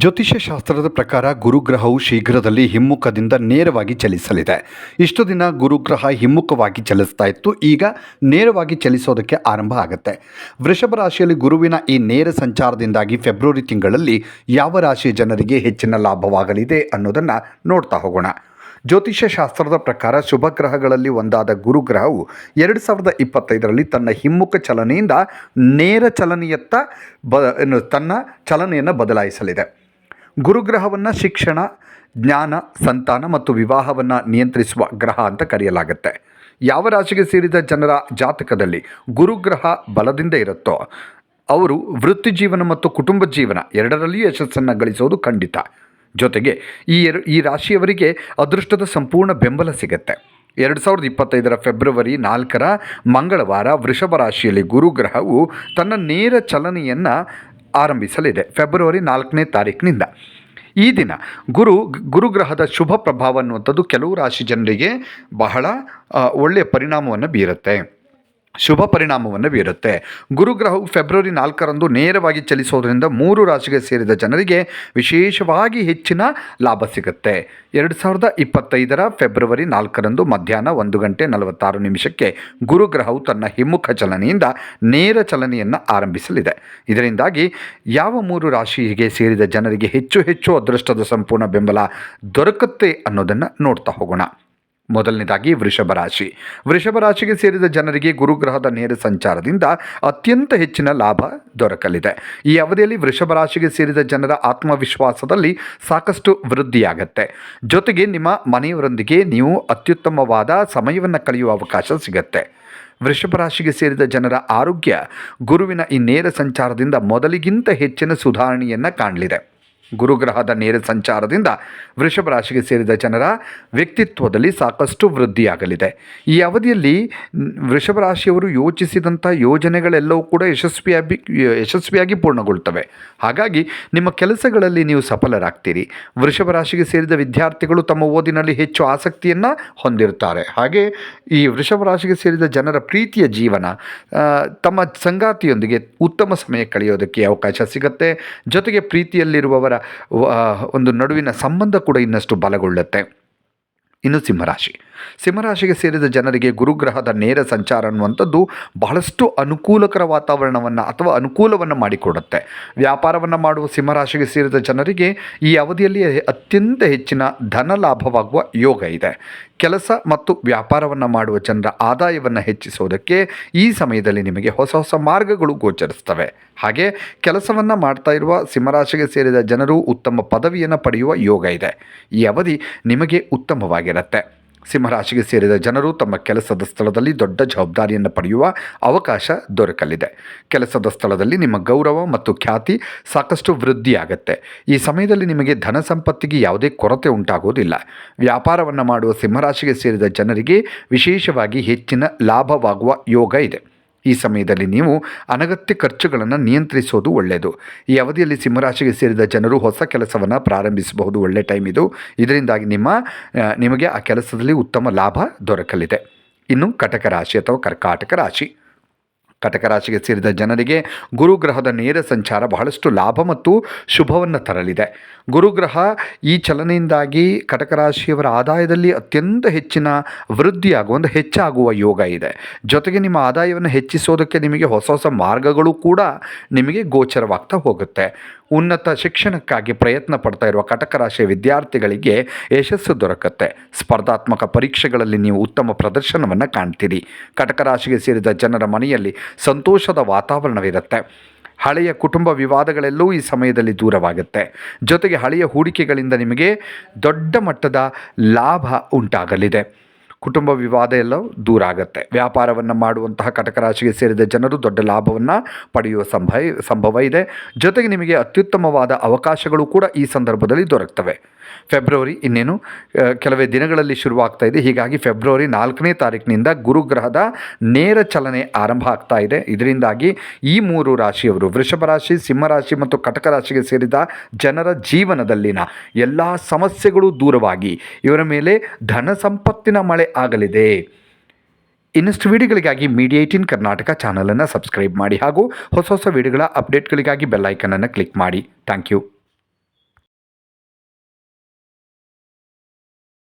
ಜ್ಯೋತಿಷ್ಯ ಶಾಸ್ತ್ರದ ಪ್ರಕಾರ ಗುರುಗ್ರಹವು ಶೀಘ್ರದಲ್ಲಿ ಹಿಮ್ಮುಖದಿಂದ ನೇರವಾಗಿ ಚಲಿಸಲಿದೆ. ಇಷ್ಟು ದಿನ ಗುರುಗ್ರಹ ಹಿಮ್ಮುಖವಾಗಿ ಚಲಿಸ್ತಾ ಇತ್ತು. ಈಗ ನೇರವಾಗಿ ಚಲಿಸೋದಕ್ಕೆ ಆರಂಭ ಆಗುತ್ತೆ. ವೃಷಭ ರಾಶಿಯಲ್ಲಿ ಗುರುವಿನ ಈ ನೇರ ಸಂಚಾರದಿಂದಾಗಿ ಫೆಬ್ರವರಿ ತಿಂಗಳಲ್ಲಿ ಯಾವ ರಾಶಿಯ ಜನರಿಗೆ ಹೆಚ್ಚಿನ ಲಾಭವಾಗಲಿದೆ ಅನ್ನೋದನ್ನು ನೋಡ್ತಾ ಹೋಗೋಣ. ಜ್ಯೋತಿಷ್ಯ ಶಾಸ್ತ್ರದ ಪ್ರಕಾರ ಶುಭ ಗ್ರಹಗಳಲ್ಲಿ ಒಂದಾದ ಗುರುಗ್ರಹವು ಎರಡು ಸಾವಿರದ ಇಪ್ಪತ್ತೈದರಲ್ಲಿ ತನ್ನ ಹಿಮ್ಮುಖ ಚಲನೆಯಿಂದ ನೇರ ಚಲನೆಯತ್ತ ಬ ತನ್ನ ಚಲನೆಯನ್ನು ಬದಲಾಯಿಸಲಿದೆ. ಗುರುಗ್ರಹವನ್ನು ಶಿಕ್ಷಣ, ಜ್ಞಾನ, ಸಂತಾನ ಮತ್ತು ವಿವಾಹವನ್ನು ನಿಯಂತ್ರಿಸುವ ಗ್ರಹ ಅಂತ ಕರೆಯಲಾಗುತ್ತೆ. ಯಾವ ರಾಶಿಗೆ ಸೇರಿದ ಜನರ ಜಾತಕದಲ್ಲಿ ಗುರುಗ್ರಹ ಬಲದಿಂದ ಇರುತ್ತೋ, ಅವರು ವೃತ್ತಿ ಜೀವನ ಮತ್ತು ಕುಟುಂಬ ಜೀವನ ಎರಡರಲ್ಲಿಯೂ ಯಶಸ್ಸನ್ನು ಗಳಿಸೋದು ಖಂಡಿತ. ಜೊತೆಗೆ ಈ ಎರ, ಈ ರಾಶಿಯವರಿಗೆ ಅದೃಷ್ಟದ ಸಂಪೂರ್ಣ ಬೆಂಬಲ ಸಿಗುತ್ತೆ. ಎರಡು ಸಾವಿರದ ಇಪ್ಪತ್ತೈದರ ಫೆಬ್ರವರಿ ನಾಲ್ಕರ ಮಂಗಳವಾರ ವೃಷಭ ರಾಶಿಯಲ್ಲಿ ಗುರುಗ್ರಹವು ತನ್ನ ನೇರ ಚಲನೆಯನ್ನು ಆರಂಭಿಸಲಿದೆ. ಫೆಬ್ರವರಿ ನಾಲ್ಕನೇ ತಾರೀಕಿನಿಂದ ಈ ದಿನ ಗುರು, ಗುರುಗ್ರಹದ ಶುಭ ಪ್ರಭಾವ ಅನ್ನುವಂಥದ್ದು ಕೆಲವು ರಾಶಿ ಜನರಿಗೆ ಬಹಳ ಒಳ್ಳೆಯ ಪರಿಣಾಮವನ್ನು ಬೀರುತ್ತೆ. ಶುಭ ಪರಿಣಾಮವನ್ನು ಬೀರುತ್ತೆ. ಗುರುಗ್ರಹವು ಫೆಬ್ರವರಿ ನಾಲ್ಕರಂದು ನೇರವಾಗಿ ಚಲಿಸೋದ್ರಿಂದ ಮೂರು ರಾಶಿಗೆ ಸೇರಿದ ಜನರಿಗೆ ವಿಶೇಷವಾಗಿ ಹೆಚ್ಚಿನ ಲಾಭ ಸಿಗುತ್ತೆ. ಎರಡು ಸಾವಿರದ ಇಪ್ಪತ್ತೈದರ ಫೆಬ್ರವರಿ ನಾಲ್ಕರಂದು ಮಧ್ಯಾಹ್ನ ಒಂದು ಗಂಟೆ ನಲವತ್ತಾರು ನಿಮಿಷಕ್ಕೆ ಗುರುಗ್ರಹವು ತನ್ನ ಹಿಮ್ಮುಖ ಚಲನೆಯಿಂದ ನೇರ ಚಲನೆಯನ್ನು ಆರಂಭಿಸಲಿದೆ. ಇದರಿಂದಾಗಿ ಯಾವ ಮೂರು ರಾಶಿಗೆ ಸೇರಿದ ಜನರಿಗೆ ಹೆಚ್ಚು ಹೆಚ್ಚು ಅದೃಷ್ಟದ ಸಂಪೂರ್ಣ ಬೆಂಬಲ ದೊರಕುತ್ತೆ ಅನ್ನೋದನ್ನು ನೋಡ್ತಾ ಹೋಗೋಣ. ಮೊದಲನೇದಾಗಿ ವೃಷಭ ರಾಶಿ. ವೃಷಭ ರಾಶಿಗೆ ಸೇರಿದ ಜನರಿಗೆ ಗುರುಗ್ರಹದ ನೇರ ಸಂಚಾರದಿಂದ ಅತ್ಯಂತ ಹೆಚ್ಚಿನ ಲಾಭ ದೊರಕಲಿದೆ. ಈ ಅವಧಿಯಲ್ಲಿ ವೃಷಭ ರಾಶಿಗೆ ಸೇರಿದ ಜನರ ಆತ್ಮವಿಶ್ವಾಸದಲ್ಲಿ ಸಾಕಷ್ಟು ವೃದ್ಧಿಯಾಗತ್ತೆ. ಜೊತೆಗೆ ನಿಮ್ಮ ಮನೆಯವರೊಂದಿಗೆ ನೀವು ಅತ್ಯುತ್ತಮವಾದ ಸಮಯವನ್ನು ಕಳೆಯುವ ಅವಕಾಶ ಸಿಗತ್ತೆ. ವೃಷಭ ರಾಶಿಗೆ ಸೇರಿದ ಜನರ ಆರೋಗ್ಯ ಗುರುವಿನ ಈ ನೇರ ಸಂಚಾರದಿಂದ ಮೊದಲಿಗಿಂತ ಹೆಚ್ಚಿನ ಸುಧಾರಣೆಯನ್ನು ಕಾಣಲಿದೆ. ಗುರುಗ್ರಹದ ನೇರ ಸಂಚಾರದಿಂದ ವೃಷಭ ರಾಶಿಗೆ ಸೇರಿದ ಜನರ ವ್ಯಕ್ತಿತ್ವದಲ್ಲಿ ಸಾಕಷ್ಟು ವೃದ್ಧಿಯಾಗಲಿದೆ. ಈ ಅವಧಿಯಲ್ಲಿ ವೃಷಭ ರಾಶಿಯವರು ಯೋಚಿಸಿದಂಥ ಯೋಜನೆಗಳೆಲ್ಲವೂ ಕೂಡ ಯಶಸ್ವಿಯಾಗಿ ಯಶಸ್ವಿಯಾಗಿ ಪೂರ್ಣಗೊಳ್ತವೆ ಹಾಗಾಗಿ ನಿಮ್ಮ ಕೆಲಸಗಳಲ್ಲಿ ನೀವು ಸಫಲರಾಗ್ತೀರಿ. ವೃಷಭ ರಾಶಿಗೆ ಸೇರಿದ ವಿದ್ಯಾರ್ಥಿಗಳು ತಮ್ಮ ಓದಿನಲ್ಲಿ ಹೆಚ್ಚು ಆಸಕ್ತಿಯನ್ನು ಹೊಂದಿರುತ್ತಾರೆ. ಹಾಗೆ ಈ ವೃಷಭ ರಾಶಿಗೆ ಸೇರಿದ ಜನರ ಪ್ರೀತಿಯ ಜೀವನ ತಮ್ಮ ಸಂಗಾತಿಯೊಂದಿಗೆ ಉತ್ತಮ ಸಮಯ ಕಳೆಯೋದಕ್ಕೆ ಅವಕಾಶ ಸಿಗುತ್ತೆ. ಜೊತೆಗೆ ಪ್ರೀತಿಯಲ್ಲಿರುವವರ ಒಂದು ನಡುವಿನ ಸಂಬಂಧ ಕೂಡ ಇನ್ನಷ್ಟು ಬಲಗೊಳ್ಳುತ್ತೆ. ಇನ್ನು ಸಿಂಹರಾಶಿ. ಸಿಂಹರಾಶಿಗೆ ಸೇರಿದ ಜನರಿಗೆ ಗುರುಗ್ರಹದ ನೇರ ಸಂಚಾರ ಅನ್ನುವಂಥದ್ದು ಬಹಳಷ್ಟು ಅನುಕೂಲಕರ ವಾತಾವರಣವನ್ನು ಅಥವಾ ಅನುಕೂಲವನ್ನು ಮಾಡಿಕೊಡುತ್ತೆ. ವ್ಯಾಪಾರವನ್ನು ಮಾಡುವ ಸಿಂಹರಾಶಿಗೆ ಸೇರಿದ ಜನರಿಗೆ ಈ ಅವಧಿಯಲ್ಲಿ ಅತ್ಯಂತ ಹೆಚ್ಚಿನ ಧನ ಲಾಭವಾಗುವ ಯೋಗ ಇದೆ. ಕೆಲಸ ಮತ್ತು ವ್ಯಾಪಾರವನ್ನು ಮಾಡುವ ಜನರ ಆದಾಯವನ್ನು ಹೆಚ್ಚಿಸೋದಕ್ಕೆ ಈ ಸಮಯದಲ್ಲಿ ನಿಮಗೆ ಹೊಸ ಹೊಸ ಮಾರ್ಗಗಳು ಗೋಚರಿಸ್ತವೆ. ಹಾಗೆ ಕೆಲಸವನ್ನು ಮಾಡ್ತಾ ಇರುವ ಸಿಂಹರಾಶಿಗೆ ಸೇರಿದ ಜನರು ಉತ್ತಮ ಪದವಿಯನ್ನು ಪಡೆಯುವ ಯೋಗ ಇದೆ. ಈ ಅವಧಿ ನಿಮಗೆ ಉತ್ತಮವಾಗಿರುತ್ತೆ. ಸಿಂಹರಾಶಿಗೆ ಸೇರಿದ ಜನರು ತಮ್ಮ ಕೆಲಸದ ಸ್ಥಳದಲ್ಲಿ ದೊಡ್ಡ ಜವಾಬ್ದಾರಿಯನ್ನು ಪಡೆಯುವ ಅವಕಾಶ ದೊರಕಲಿದೆ. ಕೆಲಸದ ಸ್ಥಳದಲ್ಲಿ ನಿಮ್ಮ ಗೌರವ ಮತ್ತು ಖ್ಯಾತಿ ಸಾಕಷ್ಟು ವೃದ್ಧಿಯಾಗತ್ತೆ. ಈ ಸಮಯದಲ್ಲಿ ನಿಮಗೆ ಧನ ಸಂಪತ್ತಿಗೆ ಯಾವುದೇ ಕೊರತೆ ಉಂಟಾಗುವುದಿಲ್ಲ ವ್ಯಾಪಾರವನ್ನು ಮಾಡುವ ಸಿಂಹರಾಶಿಗೆ ಸೇರಿದ ಜನರಿಗೆ ವಿಶೇಷವಾಗಿ ಹೆಚ್ಚಿನ ಲಾಭವಾಗುವ ಯೋಗ ಇದೆ. ಈ ಸಮಯದಲ್ಲಿ ನೀವು ಅನಗತ್ಯ ಖರ್ಚುಗಳನ್ನು ನಿಯಂತ್ರಿಸೋದು ಒಳ್ಳೆಯದು. ಈ ಅವಧಿಯಲ್ಲಿ ಸಿಂಹರಾಶಿಗೆ ಸೇರಿದ ಜನರು ಹೊಸ ಕೆಲಸವನ್ನು ಪ್ರಾರಂಭಿಸಬಹುದು. ಒಳ್ಳೆ ಟೈಮ್ ಇದು. ಇದರಿಂದಾಗಿ ನಿಮ್ಮ ನಿಮಗೆ ಆ ಕೆಲಸದಲ್ಲಿ ಉತ್ತಮ ಲಾಭ ದೊರಕಲಿದೆ. ಇನ್ನು ಕಟಕ ರಾಶಿ ಅಥವಾ ಕರ್ಕಾಟಕ ರಾಶಿ. ಕಟಕ ರಾಶಿಗೆ ಸೇರಿದ ಜನರಿಗೆ ಗುರುಗ್ರಹದ ನೇರ ಸಂಚಾರ ಬಹಳಷ್ಟು ಲಾಭ ಮತ್ತು ಶುಭವನ್ನು ತರಲಿದೆ. ಗುರುಗ್ರಹ ಈ ಚಲನೆಯಿಂದಾಗಿ ಕಟಕ ರಾಶಿಯವರ ಆದಾಯದಲ್ಲಿ ಅತ್ಯಂತ ಹೆಚ್ಚಿನ ವೃದ್ಧಿಯಾಗುವ ಒಂದು ಹೆಚ್ಚಾಗುವ ಯೋಗ ಇದೆ. ಜೊತೆಗೆ ನಿಮ್ಮ ಆದಾಯವನ್ನು ಹೆಚ್ಚಿಸೋದಕ್ಕೆ ನಿಮಗೆ ಹೊಸ ಹೊಸ ಮಾರ್ಗಗಳು ಕೂಡ ನಿಮಗೆ ಗೋಚರವಾಗ್ತಾ ಹೋಗುತ್ತೆ. ಉನ್ನತ ಶಿಕ್ಷಣಕ್ಕಾಗಿ ಪ್ರಯತ್ನ ಪಡ್ತಾ ಇರುವ ಕಟಕ ರಾಶಿಯ ವಿದ್ಯಾರ್ಥಿಗಳಿಗೆ ಯಶಸ್ಸು ದೊರಕುತ್ತೆ. ಸ್ಪರ್ಧಾತ್ಮಕ ಪರೀಕ್ಷೆಗಳಲ್ಲಿ ನೀವು ಉತ್ತಮ ಪ್ರದರ್ಶನವನ್ನು ಕಾಣ್ತೀರಿ. ಕಟಕ ರಾಶಿಗೆ ಸೇರಿದ ಜನರ ಮನೆಯಲ್ಲಿ ಸಂತೋಷದ ವಾತಾವರಣವಿರುತ್ತೆ. ಹಳೆಯ ಕುಟುಂಬ ವಿವಾದಗಳೆಲ್ಲವೂ ಈ ಸಮಯದಲ್ಲಿ ದೂರವಾಗುತ್ತೆ. ಜೊತೆಗೆ ಹಳೆಯ ಹೂಡಿಕೆಗಳಿಂದ ನಿಮಗೆ ದೊಡ್ಡ ಮಟ್ಟದ ಲಾಭ ಉಂಟಾಗಲಿದೆ. ಕುಟುಂಬ ವಿವಾದ ಎಲ್ಲ ದೂರ ಆಗುತ್ತೆ. ವ್ಯಾಪಾರವನ್ನು ಮಾಡುವಂತಹ ಕಟಕ ರಾಶಿಗೆ ಸೇರಿದ ಜನರು ದೊಡ್ಡ ಲಾಭವನ್ನು ಪಡೆಯುವ ಸಂಭವ ಸಂಭವ ಇದೆ. ಜೊತೆಗೆ ನಿಮಗೆ ಅತ್ಯುತ್ತಮವಾದ ಅವಕಾಶಗಳು ಕೂಡ ಈ ಸಂದರ್ಭದಲ್ಲಿ ದೊರಕ್ತವೆ. ಫೆಬ್ರವರಿ ಇನ್ನೇನು ಕೆಲವೇ ದಿನಗಳಲ್ಲಿ ಶುರುವಾಗ್ತಾ ಇದೆ. ಹೀಗಾಗಿ ಫೆಬ್ರವರಿ ನಾಲ್ಕನೇ ತಾರೀಕಿನಿಂದ ಗುರುಗ್ರಹದ ನೇರ ಚಲನೆ ಆರಂಭ ಆಗ್ತಾ ಇದೆ. ಇದರಿಂದಾಗಿ ಈ ಮೂರು ರಾಶಿಯವರು, ವೃಷಭ ರಾಶಿ ಸಿಂಹರಾಶಿ ಮತ್ತು ಕಟಕ ರಾಶಿಗೆ ಸೇರಿದ ಜನರ ಜೀವನದಲ್ಲಿನ ಎಲ್ಲ ಸಮಸ್ಯೆಗಳು ದೂರವಾಗಿ, ಇವರ ಮೇಲೆ ಧನ ಸಂಪತ್ತಿನ ಮಳೆ ಆಗಲಿದೆ. ಇನ್ನಷ್ಟು ವಿಡಿಯೋಗಳಿಗಾಗಿ ಮೀಡಿಯಾ ಕರ್ನಾಟಕ ಚಾನಲನ್ನು ಸಬ್ಸ್ಕ್ರೈಬ್ ಮಾಡಿ ಹಾಗೂ ಹೊಸ ಹೊಸ ವಿಡಿಯೋಗಳ ಅಪ್ಡೇಟ್ಗಳಿಗಾಗಿ ಬೆಲ್ಲೈಕನನ್ನು ಕ್ಲಿಕ್ ಮಾಡಿ. Thank you.